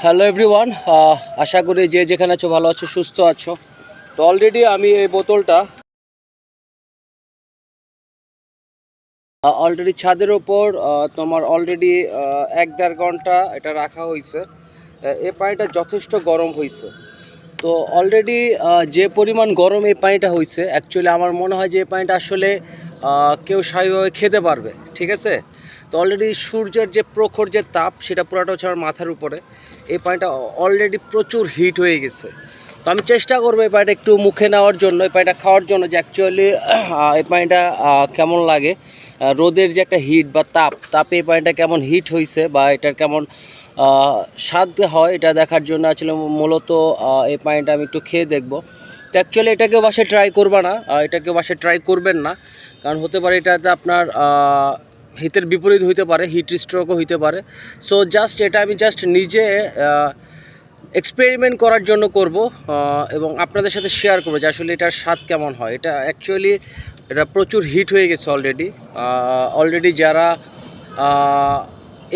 Hello everyone আশা করি যে যেখানে আছো ভালো আছো, সুস্থ আছো। তো অলরেডি আমি এই বোতলটা অলরেডি ছাদের ওপর তোমার অলরেডি এক দেড় ঘণ্টা এটা রাখা হয়েছে। এ পানিটা যথেষ্ট গরম হয়েছে। তো অলরেডি যে পরিমাণ গরম এই পানিটা হয়েছে অ্যাকচুয়ালি আমার মনে হয় যে এই পানিটা আসলে কেউ স্বাভাবিকভাবে খেতে পারবে, ঠিক আছে? তো অলরেডি সূর্যের যে প্রখর যে তাপ, সেটা পুরাটা হচ্ছে আমার মাথার উপরে। এই পানিটা অলরেডি প্রচুর হিট হয়ে গেছে। তো আমি চেষ্টা করব এই পানিটা একটু মুখে নেওয়ার জন্য, এই পানিটা খাওয়ার জন্য যে অ্যাকচুয়ালি এই পানিটা কেমন লাগে। রোদের যে একটা হিট বা তাপ, তাপে এই পানিটা কেমন হিট হয়েছে বা এটার কেমন স্বাদ হয় এটা দেখার জন্য আসলে মূলত এই পানিটা আমি একটু খেয়ে দেখব। তো অ্যাকচুয়ালি এটাকে বাসায় ট্রাই করবা না এটাকে বাসায় ট্রাই করবেন না। কারণ হতে পারে এটাতে আপনার হিতের বিপরীত হইতে পারে হিট স্ট্রোকও হইতে পারে। সো জাস্ট এটা আমি জাস্ট নিজে এক্সপেরিমেন্ট করার জন্য করব এবং আপনাদের সাথে শেয়ার করব যে আসলে এটার স্বাদ কেমন হয়। এটা অ্যাকচুয়ালি এটা প্রচুর হিট হয়ে গেছে অলরেডি অলরেডি যারা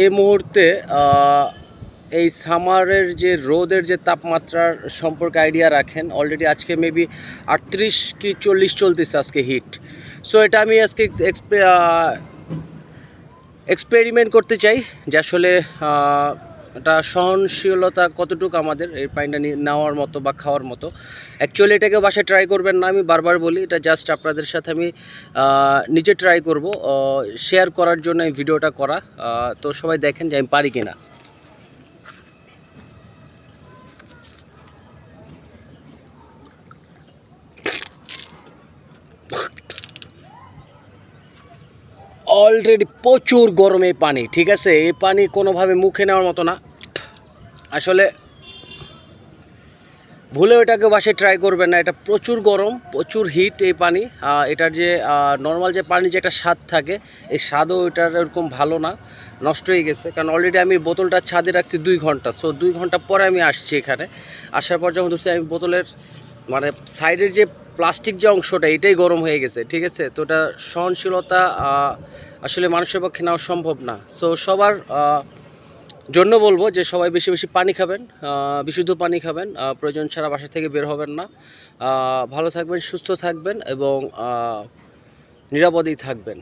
এই মুহূর্তে এই সামারের যে রোদের যে তাপমাত্রার সম্পর্কে আইডিয়া রাখেন অলরেডি আজকে মেবি আটত্রিশ কি চল্লিশ চলতেছে আজকে হিট সো এটা আমি আজকে এক্সপে এক্সপেরিমেন্ট করতে চাই যে আসলে এটা সহনশীলতা কতটুকু আমাদের? এই পানিটা নেওয়ার মতো বা খাওয়ার মতো। অ্যাকচুয়ালি এটাকে বাসায় ট্রাই করবেন না, আমি বারবার বলি, এটা জাস্ট আপনাদের সাথে আমি নিজে ট্রাই করব শেয়ার করার জন্য এই ভিডিওটা করা। তো সবাই দেখেন যে আমি পারি কিনা। অলরেডি প্রচুর গরম এই পানি, ঠিক আছে? এই পানি কোনোভাবে মুখে নেওয়ার মতো না। আসলে ভুলে এটাকে বাসে ট্রাই করবেন না, এটা প্রচুর গরম, প্রচুর হিট এই পানি। এটার যে নর্মাল যে পানি যে একটা স্বাদ থাকে, এই স্বাদও এটার এরকম ভালো না, নষ্ট হয়ে গেছে। কারণ অলরেডি আমি বোতলটা ছাদে রাখছি দুই ঘণ্টা সো দুই ঘণ্টা পরে আমি আসছি এখানে। আসার পর যখন দেখছি আমি বোতলের মানে সাইডের যে প্লাস্টিক যে অংশটা, এটাই গরম হয়ে গেছে, ঠিক আছে? তো ওটা সহনশীলতা আসলে মানুষের পক্ষে নেওয়া সম্ভব না। সো সবার জন্য বলব যে সবাই বেশি বেশি পানি খাবেন বিশুদ্ধ পানি খাবেন প্রয়োজন ছাড়া বাসা থেকে বের হবেন না। ভালো থাকবেন, সুস্থ থাকবেন এবং নিরাপদেই থাকবেন।